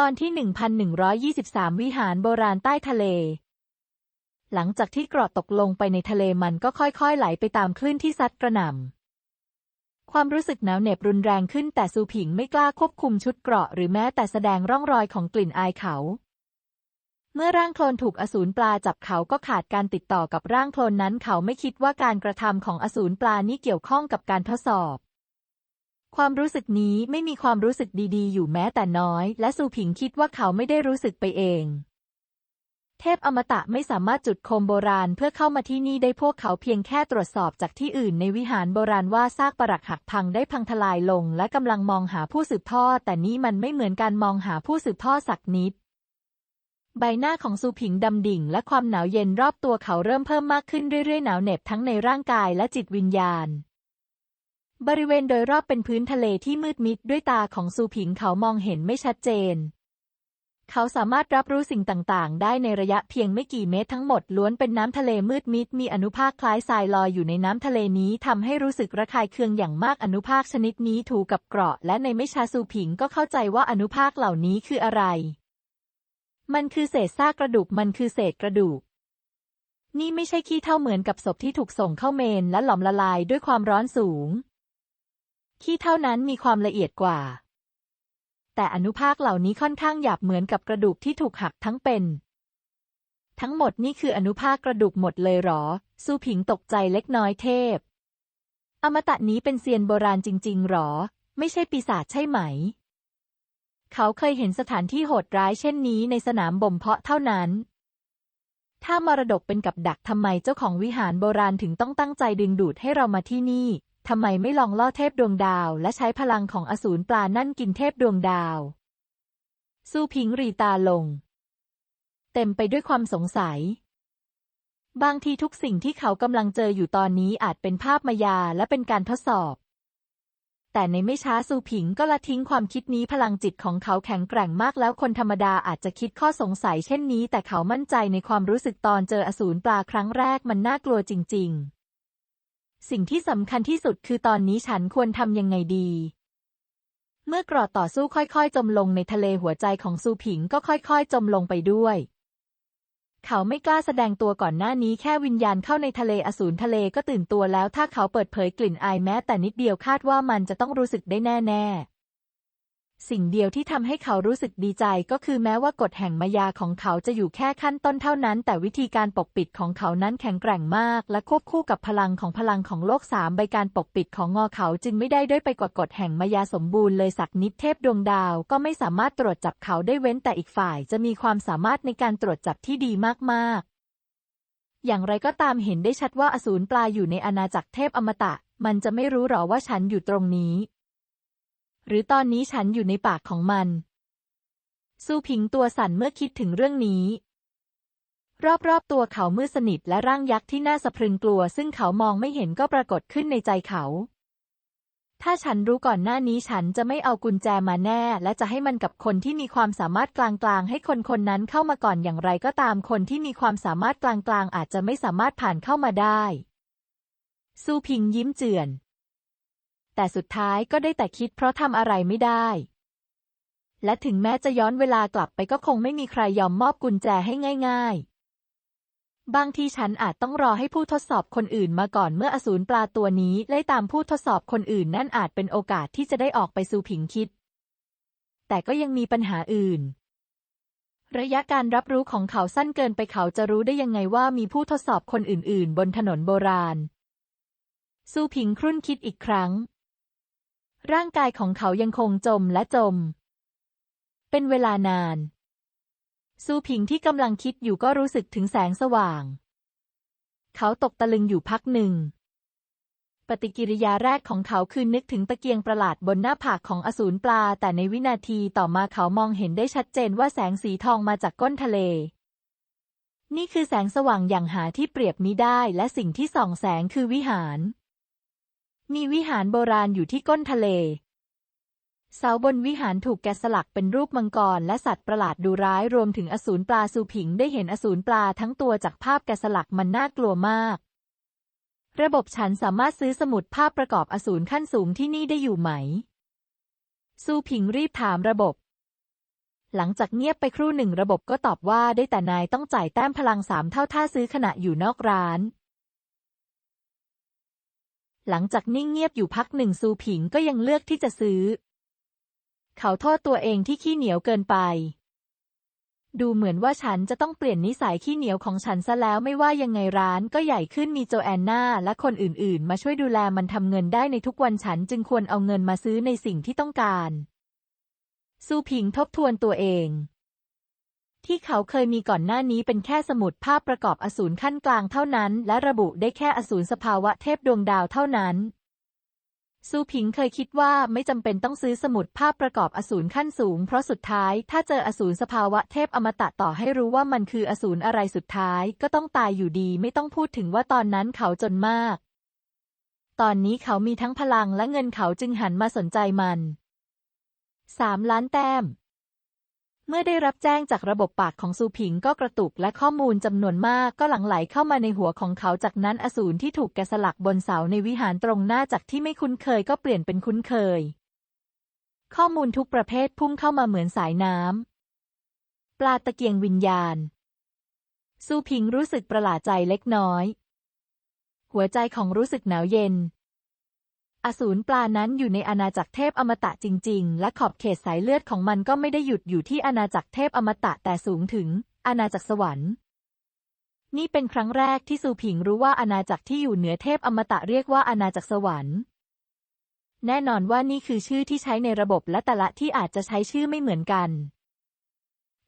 ตอนที่ 1123 วิหารโบราณใต้ทะเล หลังจากที่เกราะตกลงไปในทะเลมันก็ค่อยๆ ไหลไปตามคลื่นที่ซัดกระหน่ำ ความรู้สึกหนาวเหน็บรุนแรงขึ้นแต่ซูผิงไม่กล้าควบคุมชุดเกราะหรือแม้แต่แสดงร่องรอยของกลิ่นอายเขา เมื่อร่างโคลนถูกอสูรปลาจับเขาก็ขาดการติดต่อกับร่างโคลนนั้น เขาไม่คิดว่าการกระทำของอสูรปลานี้เกี่ยวข้องกับการทดสอบ ความรู้สึกนี้ไม่มีความรู้สึกดีๆ อยู่แม้แต่น้อย และซูผิงคิดว่าเขาไม่ได้รู้สึกไปเอง เทพอมตะไม่สามารถจุดโคมโบราณเพื่อเข้ามาที่นี่ได้พวกเขาเพียงแค่ตรวจสอบจากที่อื่นในวิหารโบราณว่าซากปรักหักพังได้พังทลายลง และกำลังมองหาผู้สืบทอดแต่นี่มันไม่เหมือนการมองหาผู้สืบทอดสักนิดใบหน้าของซูผิงดำดิ่งและความหนาวเย็นรอบตัวเขาเริ่มเพิ่มมากขึ้นเรื่อยๆ หนาวเหน็บทั้งในร่างกายและจิตวิญญาณ บริเวณโดยรอบเป็นพื้นทะเลที่มืดมิดด้วยตาของซูผิงเขามองเห็นไม่ชัดเจน เขาสามารถรับรู้สิ่งต่างๆ ได้ในระยะเพียงไม่กี่เมตรทั้งหมดล้วนเป็นน้ำทะเลมืดมิดมีอนุภาคคล้ายทรายลอยอยู่ในน้ำทะเลนี้ทำให้รู้สึกระคายเคืองอย่างมากอนุภาคชนิดนี้ถูกกับเกราะ และในไม่ช้าซูผิงก็เข้าใจว่าอนุภาคเหล่านี้คืออะไร มันคือเศษซากกระดูกมันคือเศษกระดูกนี่ไม่ใช่ขี้เท่าเหมือนกับศพที่ถูกส่งเข้าเมนและหลอมละลายด้วยความร้อนสูง ขี้เท่านั้นมีความละเอียดกว่า แต่อนุภาคเหล่านี้ค่อนข้างหยาบเหมือนกับกระดูกที่ถูกหักทั้งเป็น ทั้งหมดนี่คืออนุภาคกระดูกหมดเลยหรอซูผิงตกใจเล็กน้อยเทพ อมตะนี้เป็นเซียนโบราณจริง ๆ หรอ ไม่ใช่ปีศาจใช่ไหม เขาเคยเห็นสถานที่โหดร้ายเช่นนี้ในสนามบ่มเพาะเท่านั้นถ้ามรดกเป็นกับดักทำไมเจ้าของวิหารโบราณถึงต้องตั้งใจดึงดูดให้เรามาที่นี่ ทำไมไม่ลองล่อเทพดวงดาว และใช้พลังของอสูรปลานั่นกินเทพดวงดาว สู้พิงรีตาลง เต็มไปด้วยความสงสัย บางทีทุกสิ่งที่เขากำลังเจออยู่ตอนนี้อาจเป็นภาพมายาและเป็นการทดสอบ แต่ในไม่ช้าซูผิงก็ละทิ้งความคิดนี้พลังจิตของเขาแข็งแกร่งมากแล้วคนธรรมดาอาจจะคิดข้อสงสัยเช่นนี้ แต่เขามั่นใจในความรู้สึกตอนเจออสูรปลาครั้งแรกมันน่ากลัวจริง ๆ สิ่งที่สำคัญที่สุดคือตอนนี้ฉันควรทำยังไงดี เมื่อกรอดต่อสู้ค่อยๆ จมลงในทะเลหัวใจของซูผิงก็ค่อยๆ จมลงไปด้วย เขาไม่กล้าแสดงตัวก่อนหน้านี้แค่วิญญาณเข้าในทะเลอสูรทะเลก็ตื่นตัวแล้ว ถ้าเขาเปิดเผยกลิ่นอายแม้แต่นิดเดียวคาดว่ามันจะต้องรู้สึกได้แน่ๆ สิ่งเดียวที่ทำให้เขารู้สึกดีใจก็คือแม้ว่ากฎแห่งมายาของเขาจะอยู่แค่ขั้นต้นเท่านั้น แต่วิธีการปกปิดของเขานั้นแข็งแกร่งมาก และควบคู่กับพลังของพลังของโลกสามใบการปกปิดของงอเขาจึงไม่ได้ด้วยไปกว่ากฎแห่งมายาสมบูรณ์เลยสักนิดเทพดวงดาว ก็ไม่สามารถตรวจจับเขาได้เว้นแต่อีกฝ่าย จะมีความสามารถในการตรวจจับที่ดีมากๆ อย่างไรก็ตามเห็นได้ชัดว่าอสูรปลาอยู่ในอาณาจักรเทพอมตะ มันจะไม่รู้หรอว่าฉันอยู่ตรงนี้ หรือตอนนี้ฉันอยู่ในปากของมัน ซูผิงตัวสั่นเมื่อคิดถึงเรื่องนี้ รอบๆตัวเขามืดสนิทและร่างยักษ์ที่น่าสะพรึงกลัว ซึ่งเขามองไม่เห็นก็ปรากฏขึ้นในใจเขา ถ้าฉันรู้ก่อนหน้านี้ฉันจะไม่เอากุญแจมาแน่ และจะให้มันกับคนที่มีความสามารถกลางๆ ให้คนคนนั้นเข้ามาก่อนอย่างไรก็ตามคนที่มีความสามารถกลางๆ อาจจะไม่สามารถผ่านเข้ามาได้ ซูพิงยิ้มเจือน แต่สุดท้ายก็ได้แต่คิดเพราะทำอะไรไม่ได้ และถึงแม้จะย้อนเวลากลับไปก็คงไม่มีใครยอมมอบกุญแจให้ง่าย ๆ บางทีฉันอาจต้องรอให้ผู้ทดสอบคนอื่นมาก่อนเมื่ออสูรปลาตัวนี้ไล่ตามผู้ทดสอบคนอื่นนั่นอาจเป็นโอกาสที่จะได้ออกไปสู่ผิงคิด แต่ก็ยังมีปัญหาอื่นระยะการรับรู้ของเขาสั้นเกินไปเขาจะรู้ได้ยังไงว่ามีผู้ทดสอบคนอื่น ๆ บนถนนโบราณ ซูผิงครุ่นคิดอีกครั้ง ร่างกายของเขายังคงจมและจม เป็นเวลานาน ซูผิงที่กำลังคิดอยู่ก็รู้สึกถึงแสงสว่าง เขาตกตะลึงอยู่พักหนึ่ง ปฏิกิริยาแรกของเขาคือนึกถึงตะเกียงประหลาดบนหน้าผากของอสูรปลา แต่ในวินาทีต่อมาเขามองเห็นได้ชัดเจนว่าแสงสีทองมาจากก้นทะเลนี่คือแสงสว่างอย่างหาที่เปรียบมิได้และสิ่งที่ส่องแสงคือวิหาร มีวิหารโบราณอยู่ที่ก้นทะเล เสาบนวิหารถูกแกะสลักเป็นรูปมังกรและสัตว์ประหลาดดูร้ายรวมถึงอสูรปลาซูผิงได้เห็นอสูรปลาทั้งตัวจากภาพแกะสลักมันน่ากลัวมาก ระบบฉันสามารถซื้อสมุดภาพประกอบอสูรขั้นสูงที่นี่ได้อยู่ไหม ซูผิงรีบถามระบบ หลังจากเงียบไปครู่หนึ่งระบบก็ตอบว่าได้แต่นายต้องจ่ายแต้มพลังสามเท่าถ้าซื้อขณะอยู่นอกร้าน หลังจากนิ่งเงียบอยู่พักหนึ่งซูผิงก็ยังเลือกที่จะซื้อ เขาโทษตัวเองที่ขี้เหนียวเกินไป ดูเหมือนว่าฉันจะต้องเปลี่ยนนิสัยขี้เหนียวของฉันซะแล้วไม่ว่ายังไงร้านก็ใหญ่ขึ้นมีโจแอนนาและคนอื่นๆ มาช่วยดูแลมันทำเงินได้ในทุกวันฉันจึงควรเอาเงินมาซื้อในสิ่งที่ต้องการ ซูผิงทบทวนตัวเอง ที่เขาเคยมีก่อนหน้านี้เป็นแค่สมุดภาพประกอบอสูรขั้นกลางเท่านั้น และระบุได้แค่อสูรสภาวะเทพดวงดาวเท่านั้น ซูผิงเคยคิดว่าไม่จำเป็นต้องซื้อสมุดภาพประกอบอสูรขั้นสูง เพราะสุดท้ายถ้าเจออสูรสภาวะเทพอมตะต่อให้รู้ว่ามันคืออสูรอะไรสุดท้าย ก็ต้องตายอยู่ดีไม่ต้องพูดถึงว่าตอนนั้นเขาจนมาก ตอนนี้เขามีทั้งพลังและเงินเขาจึงหันมาสนใจมันสามล้านแต้ม เมื่อได้รับแจ้งจากระบบปากของซูผิงก็กระตุกและข้อมูลจำนวนมากก็หลั่งไหลเข้ามาในหัวของเขาจากนั้นอสูรที่ถูกแกะสลักบนเสาในวิหารตรงหน้าจากที่ไม่คุ้นเคยก็เปลี่ยนเป็นคุ้นเคย ข้อมูลทุกประเภทพุ่งเข้ามาเหมือนสายน้ำปลาตะเกียงวิญญาณ ซูผิงรู้สึกประหลาดใจเล็กน้อย หัวใจของรู้สึกหนาวเย็น อสูรปลานั้นอยู่ในอาณาจักรเทพอมตะจริง ๆ และขอบเขตสายเลือดของมันก็ไม่ได้หยุดอยู่ที่อาณาจักรเทพอมตะแต่สูงถึง อาณาจักรสวรรค์ นี่เป็นครั้งแรกที่ซูผิงรู้ว่าอาณาจักรที่อยู่เหนือเทพอมตะเรียกว่าอาณาจักรสวรรค์แน่นอนว่านี่คือชื่อที่ใช้ในระบบและแต่ละที่อาจจะใช้ชื่อไม่เหมือนกัน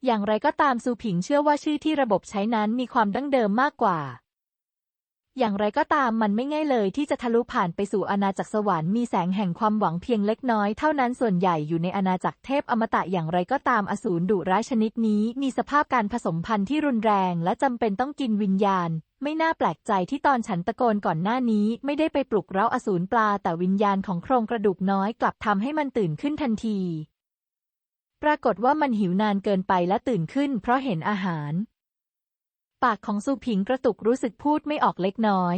อย่างไรก็ตามซูผิงเชื่อว่าชื่อที่ระบบใช้นั้นมีความดั้งเดิมมากกว่า อย่างไรก็ตามมันไม่ง่ายเลยที่จะทะลุผ่านไปสู่อาณาจักรสวรรค์มีแสงแห่งความหวังเพียงเล็กน้อยเท่านั้นส่วนใหญ่อยู่ในอาณาจักรเทพอมตะอย่างไรก็ตามอสูรดุร้ายชนิดนี้ มีสภาพการผสมพันธุ์ที่รุนแรงและจำเป็นต้องกินวิญญาณ ไม่น่าแปลกใจที่ตอนฉันตะโกนก่อนหน้านี้ ไม่ได้ไปปลุกเร้าอสูรปลาแต่วิญญาณของโครงกระดูกน้อยกลับทำให้มันตื่นขึ้นทันที ปรากฏว่ามันหิวนานเกินไปและตื่นขึ้น เพราะเห็นอาหาร ปากของซูผิงกระตุกรู้สึกพูดไม่ออกเล็กน้อย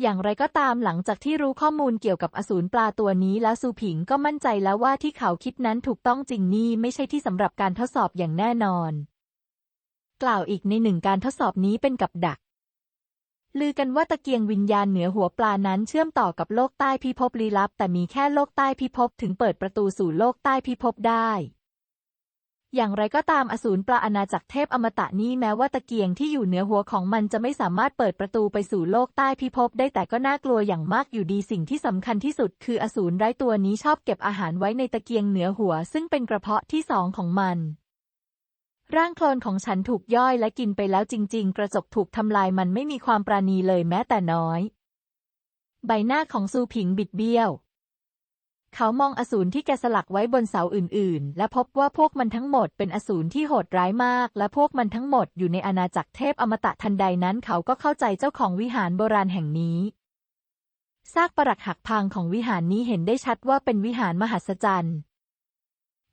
อย่างไรก็ตามหลังจากที่รู้ข้อมูลเกี่ยวกับอสูรปลาตัวนี้แล้วซูผิงก็มั่นใจแล้วว่าที่เขาคิดนั้นถูกต้องจริงนี่ไม่ใช่ที่สำหรับการทดสอบอย่างแน่นอน กล่าวอีกในหนึ่งการทดสอบนี้เป็นกับดัก ลือกันว่าตะเกียงวิญญาณเหนือหัวปลานั้นเชื่อมต่อกับโลกใต้พิภพลี้ลับ แต่มีแค่โลกใต้พิภพถึงเปิดประตูสู่โลกใต้พิภพได้ อย่างไรก็ตามอสูรปลาอาณาจักรเทพอมตะนี้แม้ว่าตะเกียงที่อยู่เหนือหัวของมันจะไม่สามารถเปิดประตูไปสู่โลกใต้พิภพได้แต่ก็น่ากลัวอย่างมากอยู่ดีสิ่งที่สำคัญที่สุด คืออสูรไร้ตัวนี้ชอบเก็บอาหารไว้ในตะเกียงเหนือหัว ซึ่งเป็นกระเพาะที่สองของมันร่างโคลนของฉันถูกย่อยและกินไปแล้วจริง ๆ กระจกถูกทำลายมันไม่มีความปราณีเลยแม้แต่น้อย ใบหน้าของซูผิงบิดเบี้ยว เขามองอสูรที่แกสลักไว้บนเสาอื่น ๆ และพบว่าพวกมันทั้งหมดเป็นอสูรที่โหดร้ายมาก และพวกมันทั้งหมดอยู่ในอาณาจักรเทพอมตะทันใดนั้นเขาก็เข้าใจเจ้าของวิหารโบราณแห่งนี้ซากปรักหักพังของวิหารนี้เห็นได้ชัดว่าเป็นวิหารมหัศจรรย์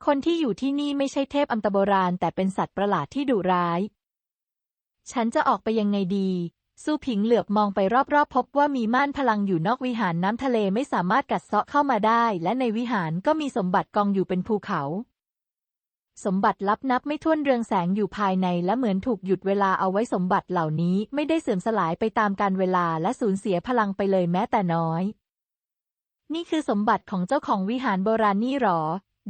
คนที่อยู่ที่นี่ไม่ใช่เทพอัมตะโบราณ แต่เป็นสัตว์ประหลาดที่ดุร้าย ฉันจะออกไปยังไงดี สู้ผิงเหลือบมองไปรอบๆ พบว่ามีม่านพลังอยู่นอกวิหารน้ำทะเลไม่สามารถกัดเซาะเข้ามาได้ และในวิหารก็มีสมบัติกองอยู่เป็นภูเขา สมบัติลับนับไม่ถ้วนเรืองแสงอยู่ภายในและเหมือนถูกหยุดเวลาเอาไว้สมบัติเหล่านี้ไม่ได้เสื่อมสลายไปตามกาลเวลาและสูญเสียพลังไปเลยแม้แต่น้อย นี่คือสมบัติของเจ้าของวิหารโบราณนี่หรอ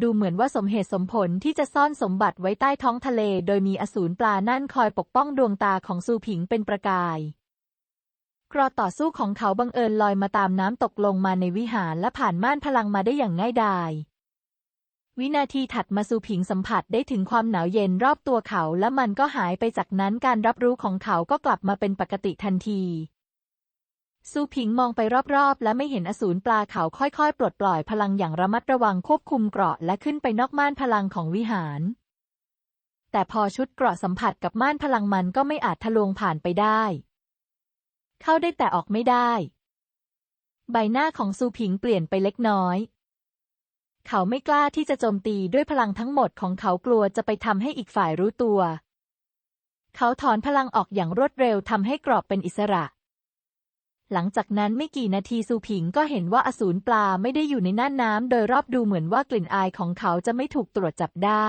ดูเหมือนว่าสมเหตุสมผลที่จะซ่อนสมบัติไว้ใต้ท้องทะเล โดยมีอสูรปลานั่นคอยปกป้องดวงตาของซูผิงเป็นประกาย กรอต่อสู้ของเขาบังเอิญลอยมาตามน้ำตกลงมาในวิหารและผ่านม่านพลังมาได้อย่างง่ายดาย วินาทีถัดมาซูผิงสัมผัสได้ถึงความหนาวเย็นรอบตัวเขา และมันก็หายไปจากนั้นการรับรู้ของเขาก็กลับมาเป็นปกติทันทีซูผิงมองไปรอบๆ และไม่เห็นอสูรปลาเขาค่อยๆ ปลดปล่อยพลังอย่างระมัดระวังควบคุมเกราะและขึ้นไปนอกม่านพลังของวิหาร แต่พอชุดเกราะสัมผัสกับม่านพลังมันก็ไม่อาจทะลวงผ่านไปได้ เข้าได้แต่ออกไม่ได้ ใบหน้าของซูผิงเปลี่ยนไปเล็กน้อย เขาไม่กล้าที่จะโจมตีด้วยพลังทั้งหมดของเขากลัวจะไปทำให้อีกฝ่ายรู้ตัว เขาถอนพลังออกอย่างรวดเร็วทำให้กรอบเป็นอิสระ หลังจากนั้นไม่กี่นาทีซูผิงก็เห็นว่าอสูรปลาไม่ได้อยู่ในน่านน้ำโดยรอบดูเหมือนว่ากลิ่นอายของเขาจะไม่ถูกตรวจจับได้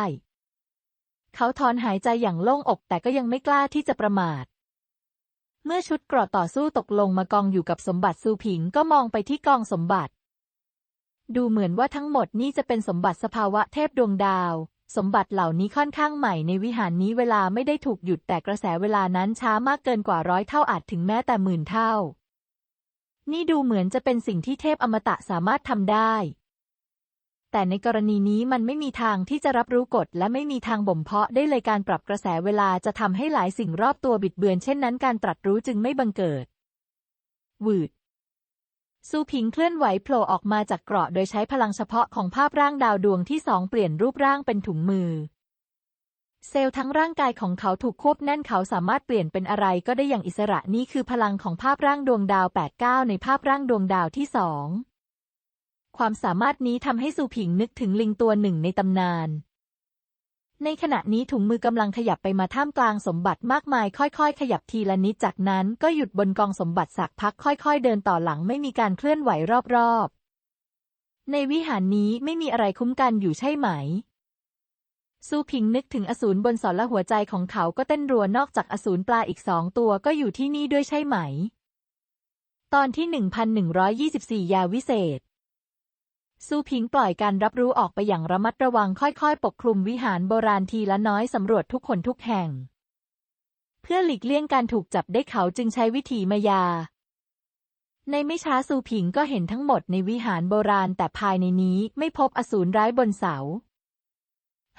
เขาถอนหายใจอย่างโล่งอกแต่ก็ยังไม่กล้าที่จะประมาท เมื่อชุดเกราะต่อสู้ตกลงมากองอยู่กับสมบัติซูผิงก็มองไปที่กองสมบัติ ดูเหมือนว่าทั้งหมดนี่จะเป็นสมบัติสภาวะเทพดวงดาว สมบัติเหล่านี้ค่อนข้างใหม่ในวิหารนี้เวลาไม่ได้ถูกหยุดแต่กระแสเวลานั้นช้ามากเกินกว่าร้อยเท่าอาจถึงแม้แต่หมื่นเท่า นี่ดูเหมือนจะเป็นสิ่งที่เทพอมตะสามารถทำได้ แต่ในกรณีนี้มันไม่มีทางที่จะรับรู้กฎและไม่มีทางบ่มเพาะได้เลยการปรับกระแสเวลาจะทำให้หลายสิ่งรอบตัวบิดเบือนเช่นนั้นการตรัสรู้จึงไม่บังเกิดวืดซูผิงเคลื่อนไหวโผล่ออกมาจากเกราะโดยใช้พลังเฉพาะของภาพร่างดาวดวงที่สองเปลี่ยนรูปร่างเป็นถุงมือ เซลล์ทั้งร่างกายของเขาถูกควบแน่นเขาสามารถเปลี่ยนเป็นอะไรก็ได้อย่างอิสระนี่คือพลังของภาพร่างดวงดาว 89 ในภาพร่างดวงดาวที่สอง ความสามารถนี้ทำให้ซูผิงนึกถึงลิงตัวหนึ่งในตำนาน ในขณะนี้ถุงมือกำลังขยับไปมาท่ามกลางสมบัติมากมาย ค่อยๆ ขยับทีละนิดจากนั้นก็หยุดบนกองสมบัติสักพักค่อย ๆ เดินต่อหลังไม่มีการเคลื่อนไหวรอบๆ ในวิหารนี้ไม่มีอะไรคุ้มกันอยู่ใช่ไหมซูผิงนึกถึงอสูรบนสอนและหัวใจของเขาก็เต้นรัวนอกจากอสูรปลาอีกสองตัวก็อยู่ที่นี่ด้วยใช่ไหม ตอนที่ 1124 ยาวิเศษ ซูผิงปล่อยการรับรู้ออกไปอย่างระมัดระวังค่อยๆ ปกคลุมวิหารโบราณทีละน้อยสำรวจทุกคนทุกแห่ง เพื่อหลีกเลี่ยงการถูกจับได้เขาจึงใช้วิธีมายา ในไม่ช้าซูผิงก็เห็นทั้งหมดในวิหารโบราณแต่ภายในนี้ไม่พบอสูรร้ายบนเสา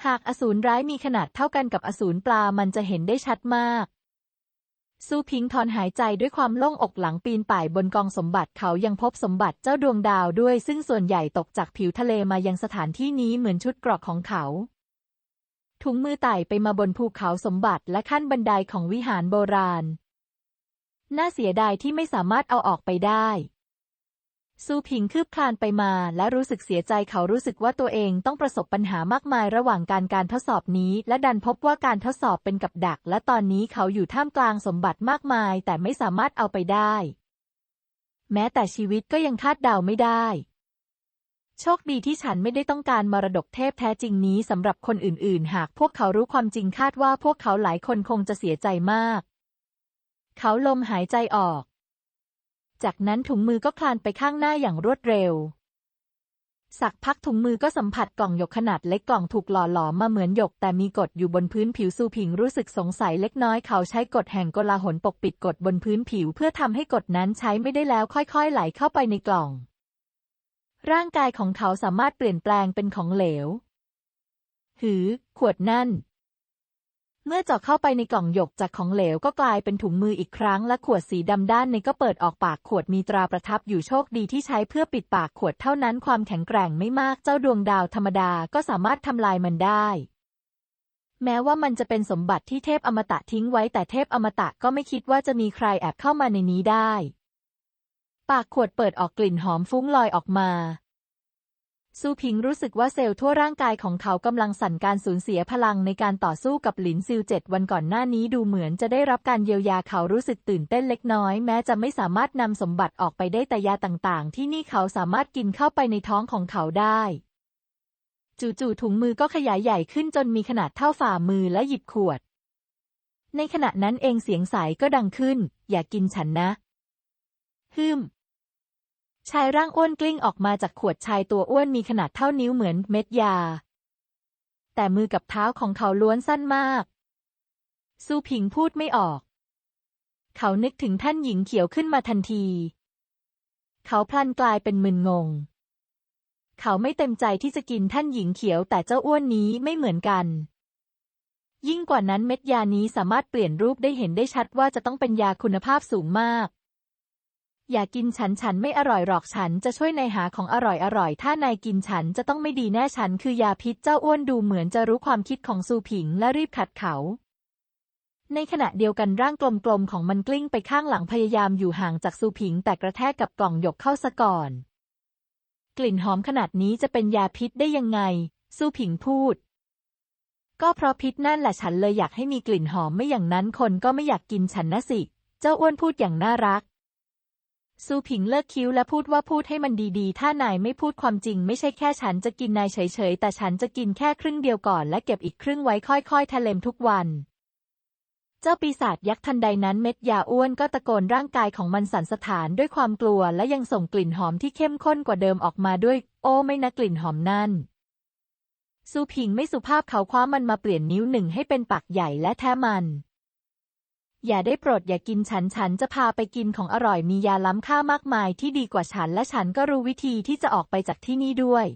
หากอสูรร้ายมีขนาดเท่ากันกับอสูรปลามันจะเห็นได้ชัดมาก ซูพิงถอนหายใจด้วยความโล่งอกหลังปีนป่ายบนกองสมบัติเขายังพบสมบัติเจ้าดวงดาวด้วย ซึ่งส่วนใหญ่ตกจากผิวทะเลมายังสถานที่นี้เหมือนชุดเกรอกของเขาถุงมือไต่ไปมาบนภูเขาสมบัติและขั้นบันไดของวิหารโบราณ น่าเสียดายที่ไม่สามารถเอาออกไปได้ ซูผิงคืบคลานไปมาและรู้สึกเสียใจเขารู้สึกว่าตัวเองต้องประสบปัญหามากมายระหว่างการการทดสอบนี้ และดันพบว่าการทดสอบเป็นกับดัก และตอนนี้เขาอยู่ท่ามกลางสมบัติมากมาย แต่ไม่สามารถเอาไปได้ แม้แต่ชีวิตก็ยังคาดเดาไม่ได้ โชคดีที่ฉันไม่ได้ต้องการมรดกเทพแท้จริงนี้สำหรับคนอื่น ๆ หากพวกเขารู้ความจริงคาดว่าพวกเขาหลายคนคงจะเสียใจมาก เขาลมหายใจออก จากนั้นถุงมือก็คลานไปข้างหน้าอย่างรวดเร็ว สักพักถุงมือก็สัมผัสกล่องหยกขนาดเล็กกล่องถูกหล่อหลอมมาเหมือนหยกแต่มีกฎอยู่บนพื้นผิวซูผิงรู้สึกสงสัยเล็กน้อยเขาใช้กฎแห่งกลาหลปกปิดกฎบนพื้นผิวเพื่อทำให้กฎนั้นใช้ไม่ได้แล้วค่อย ๆ ไหลเข้าไปในกล่อง ร่างกายของเขาสามารถเปลี่ยนแปลงเป็นของเหลว หือ ขวดนั่น เมื่อเจาะเข้าไปในกล่องหยกจากของเหลวก็กลายเป็นถุงมืออีกครั้ง และขวดสีดำด้านในก็เปิดออกปากขวดมีตราประทับอยู่โชคดีที่ใช้เพื่อปิดปากขวดเท่านั้นความแข็งแกร่งไม่มากเจ้าดวงดาวธรรมดาก็สามารถทำลายมันได้ แม้ว่ามันจะเป็นสมบัติที่เทพอมตะทิ้งไว้แต่เทพอมตะก็ไม่คิดว่าจะมีใครแอบเข้ามาในนี้ได้ ปากขวดเปิดออกกลิ่นหอมฟุ้งลอยออกมา ซูพิงรู้สึกว่าเซลล์ทั่วร่างกายของเขากำลังสั่นการสูญเสียพลังในการต่อสู้กับหลินซิลเจ็ดวันก่อนหน้านี้ดูเหมือนจะได้รับการเยียวยาเขารู้สึกตื่นเต้นเล็กน้อย แม้จะไม่สามารถนำสมบัติออกไปได้แต่ยาต่างๆ ที่นี่เขาสามารถกินเข้าไปในท้องของเขาได้ จู่ๆถุงมือก็ขยายใหญ่ขึ้นจนมีขนาดเท่าฝ่ามือและหยิบขวด ในขณะนั้นเองเสียงใสก็ดังขึ้น อย่ากกินฉันนะฮึม ชายร่างอ้วนกลิ้งออกมาจากขวดชายตัวอ้วนมีขนาดเท่านิ้วเหมือนเม็ดยา แต่มือกับเท้าของเขาล้วนสั้นมาก ซูผิงพูดไม่ออก เขานึกถึงท่านหญิงเขียวขึ้นมาทันที เขาพลันกลายเป็นมึนงง เขาไม่เต็มใจที่จะกินท่านหญิงเขียวแต่เจ้าอ้วนนี้ไม่เหมือนกัน ยิ่งกว่านั้นเม็ดยานี้สามารถเปลี่ยนรูปได้เห็นได้ชัดว่าจะต้องเป็นยาคุณภาพสูงมาก อย่ากินฉันฉันไม่อร่อยหรอกฉันจะช่วยนายหาของอร่อยอร่อย ถ้านายกินฉันจะต้องไม่ดีแน่ฉันคือยาพิษเจ้าอ้วนดูเหมือนจะรู้ความคิดของซูผิงและรีบขัดเขา ในขณะเดียวกันร่างกลมๆของมันกลิ้งไปข้างหลังพยายามอยู่ห่างจากซูผิง แต่กระแทกกับกล่องหยกเข้าซะก่อน กลิ่นหอมขนาดนี้จะเป็นยาพิษได้ยังไง ซูผิงพูด ก็เพราะพิษนั่นแหละฉันเลยอยากให้มีกลิ่นหอมไม่อย่างนั้นคนก็ไม่อยากกินฉันนะสิ เจ้าอ้วนพูดอย่างน่ารัก ซูผิงเลิกคิ้วและพูดว่าพูดให้มันดีๆ ถ้านายไม่พูดความจริง ไม่ใช่แค่ฉันจะกินนายเฉยๆ แต่ฉันจะกินแค่ครึ่งเดียวก่อนและเก็บอีกครึ่งไว้ค่อยๆทะเลมทุกวันเจ้าปีศาจยักษ์ทันใดนั้นเม็ดยาอ้วนก็ตะโกนร่างกายของมันสั่นสะท้านด้วยความกลัวและยังส่งกลิ่นหอมที่เข้มข้นกว่าเดิมออกมาด้วย โอ้ไม่นะกลิ่นหอมนั่นซูผิงไม่สุภาพเขาคว้ามันมาเปลี่ยนนิ้วหนึ่งให้เป็นปากใหญ่และแท้มัน อย่าได้โปรดอย่ากินฉันฉันจะพาไปกินของอร่อยมียาล้ำค่ามากมายที่ดีกว่าฉันและฉันก็รู้วิธีที่จะออกไปจากที่นี่ด้วย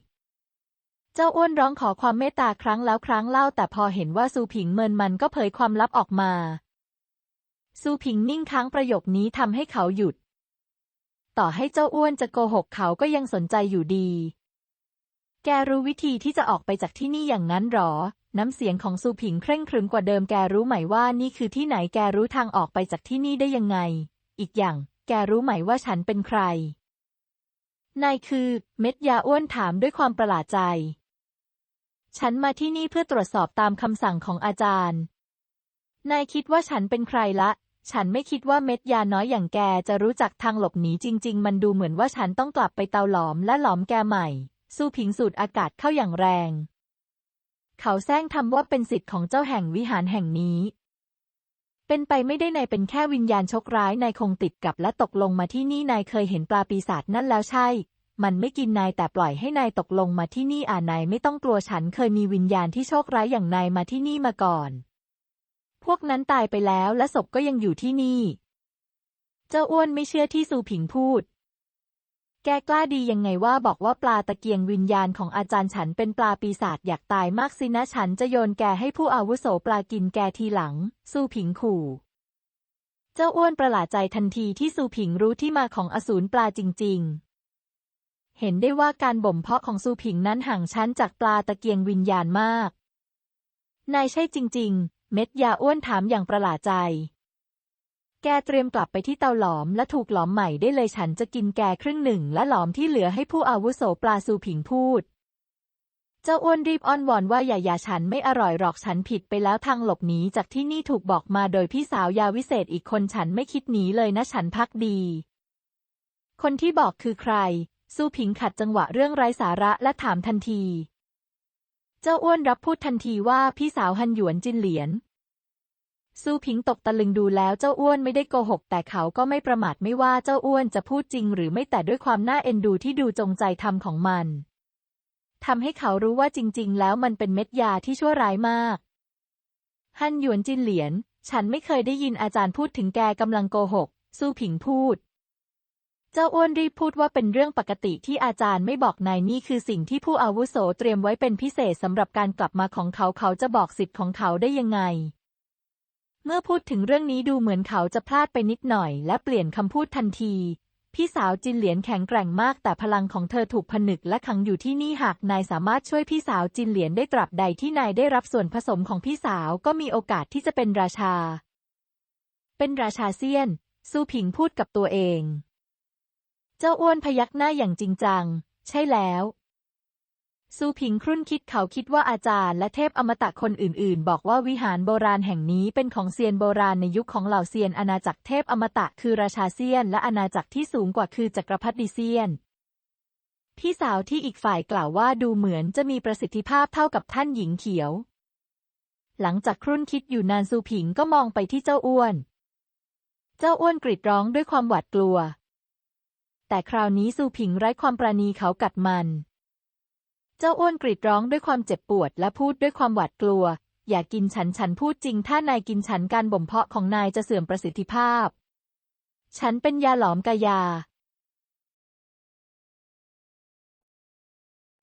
เจ้าอ้วนร้องขอความเมตตาครั้งแล้วครั้งเล่าแต่พอเห็นว่าซูผิงเมินมันก็เผยความลับออกมาซูผิงนิ่งค้างประโยคนี้ทำให้เขาหยุด ต่อให้เจ้าอ้วนจะโกหกเขาก็ยังสนใจอยู่ดี แกรู้วิธีที่จะออกไปจากที่นี่อย่างนั้นหรอ น้ำเสียงของซูผิงเคร่งครึมกว่าเดิมแกรู้ไหมว่านี่คือที่ไหนแกรู้ทางออกไปจากที่นี่ได้ยังไง อีกอย่าง แกรู้ไหมว่าฉันเป็นใคร นายคือ เม็ดยาอ้วนถามด้วยความประหลาดใจ ฉันมาที่นี่เพื่อตรวจสอบตามคำสั่งของอาจารย์ นายคิดว่าฉันเป็นใครละ ฉันไม่คิดว่าเม็ดยาน้อยอย่างแกจะรู้จักทางหลบหนีจริง ๆ มันดูเหมือนว่าฉันต้องกลับไปเตาหลอมและหลอมแกใหม่ สู้ผิงสูดอากาศเข้าอย่างแรง เขาแซงทำว่าเป็นสิทธิ์ของเจ้าแห่งวิหารแห่งนี้ เป็นไปไม่ได้นายเป็นแค่วิญญาณชกร้ายนายคงติดกับและตกลงมาที่นี่นายเคยเห็นปลาปีศาจนั่นแล้วใช่ มันไม่กินนายแต่ปล่อยให้นายตกลงมาที่นี่อ่านายไม่ต้องกลัวฉันเคยมีวิญญาณที่โชคร้ายอย่างนายมาที่นี่มาก่อน พวกนั้นตายไปแล้วและศพก็ยังอยู่ที่นี่ เจ้าอ้วนไม่เชื่อที่ซูผิงพูด แกกล้าดียังไงว่าบอกว่าปลาตะเกียงวิญญาณของอาจารย์ฉันเป็นปลาปีศาจอยากตายมากสินะฉันจะโยนแกให้ผู้อาวุโสปลากินแกทีหลังซูผิงขู่ เจ้าอ้วนประหลาดใจทันทีที่ซูผิงรู้ที่มาของอสูรปลาจริง ๆ เห็นได้ว่าการบ่มเพาะของซูผิงนั้นห่างชั้นจากปลาตะเกียงวิญญาณมาก นายใช่จริง ๆ เม็ดยาอ้วนถามอย่างประหลาดใจ แกเตรียมกลับไปที่เตาหลอม และถูกหลอมใหม่ได้เลยฉันจะกินแกครึ่งหนึ่ง และหลอมที่เหลือให้ผู้อาวุโสปลาซูผิงพูด เจ้าอ้วนรีบอ้อนวอนว่าอย่าอย่าฉันไม่อร่อยหรอกฉันผิดไปแล้วทางหลบหนีจากที่นี่ถูกบอกมาโดยพี่สาวยาวิเศษอีกคนฉันไม่คิดหนีเลยนะฉันพักดี คนที่บอกคือใครซูผิงขัดจังหวะเรื่องไร้สาระและถามทันที เจ้าอ้วนรับพูดทันทีว่าพี่สาวฮันหยวนจินเหลียน ซูผิงตกตะลึงดูแล้วเจ้าอ้วนไม่ได้โกหก แต่เขาก็ไม่ประมาทไม่ว่าเจ้าอ้วนจะพูดจริง หรือไม่แต่ด้วยความน่าเอ็นดูที่ดูจงใจทำของมันทำให้เขารู้ว่าจริง ๆ แล้วมันเป็นเม็ดยาที่ชั่วร้ายมาก ฮันหยวนจินเหลียน ฉันไม่เคยได้ยินอาจารย์พูดถึงแกกำลังโกหกซูผิงพูด เจ้าอ้วนรีบพูดว่าเป็นเรื่องปกติที่อาจารย์ไม่บอกนายนี่คือสิ่งที่ผู้อาวุโสเตรียมไว้เป็นพิเศษสำหรับการกลับมาของเขาเขาจะบอกสิทธิ์ของเขาได้ยังไง เมื่อพูดถึงเรื่องนี้ดูเหมือนเขาจะพลาดไปนิดหน่อย และเปลี่ยนคำพูดทันที พี่สาวจินเหลียนแข็งแกร่งมาก แต่พลังของเธอถูกผนึกและขังอยู่ที่นี่หากนายสามารถช่วยพี่สาวจินเหลียนได้ตราบใดที่นายได้รับส่วนผสมของพี่สาวก็มีโอกาสที่จะเป็นราชา เป็นราชาเซียนซูผิงพูดกับตัวเอง เจ้าอ้วนพยักหน้าอย่างจริงจัง ใช่แล้ว ซูผิงครุ่นคิดเขาคิดว่าอาจารย์และเทพอมตะคนอื่น ๆ บอกว่าวิหารโบราณแห่งนี้เป็นของเซียนโบราณในยุคของเหล่าเซียนอาณาจักรเทพอมตะคือราชาเซียน และอาณาจักรที่สูงกว่าคือจักรพรรดิเซียน พี่สาวที่อีกฝ่ายกล่าวว่าดูเหมือนจะมีประสิทธิภาพเท่ากับท่านหญิงเขียว หลังจากครุ่นคิดอยู่นานซูผิงก็มองไปที่เจ้าอ้วน เจ้าอ้วนกรีดร้องด้วยความหวาดกลัว แต่คราวนี้ซูผิงไร้ความปราณีเขากัดมัน เจ้าอ้วนกรีดร้องด้วยความเจ็บปวดและพูดด้วยความหวาดกลัว อย่ากินฉันฉันพูดจริง ถ้านายกินฉันการบ่มเพาะของนายจะเสื่อมประสิทธิภาพ ฉันเป็นยาหลอมกายา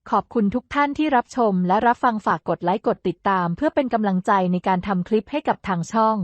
ขอบคุณทุกท่านที่รับชมและรับฟังฝากกดไลค์กดติดตาม เพื่อเป็นกำลังใจในการทำคลิปให้กับทางช่อง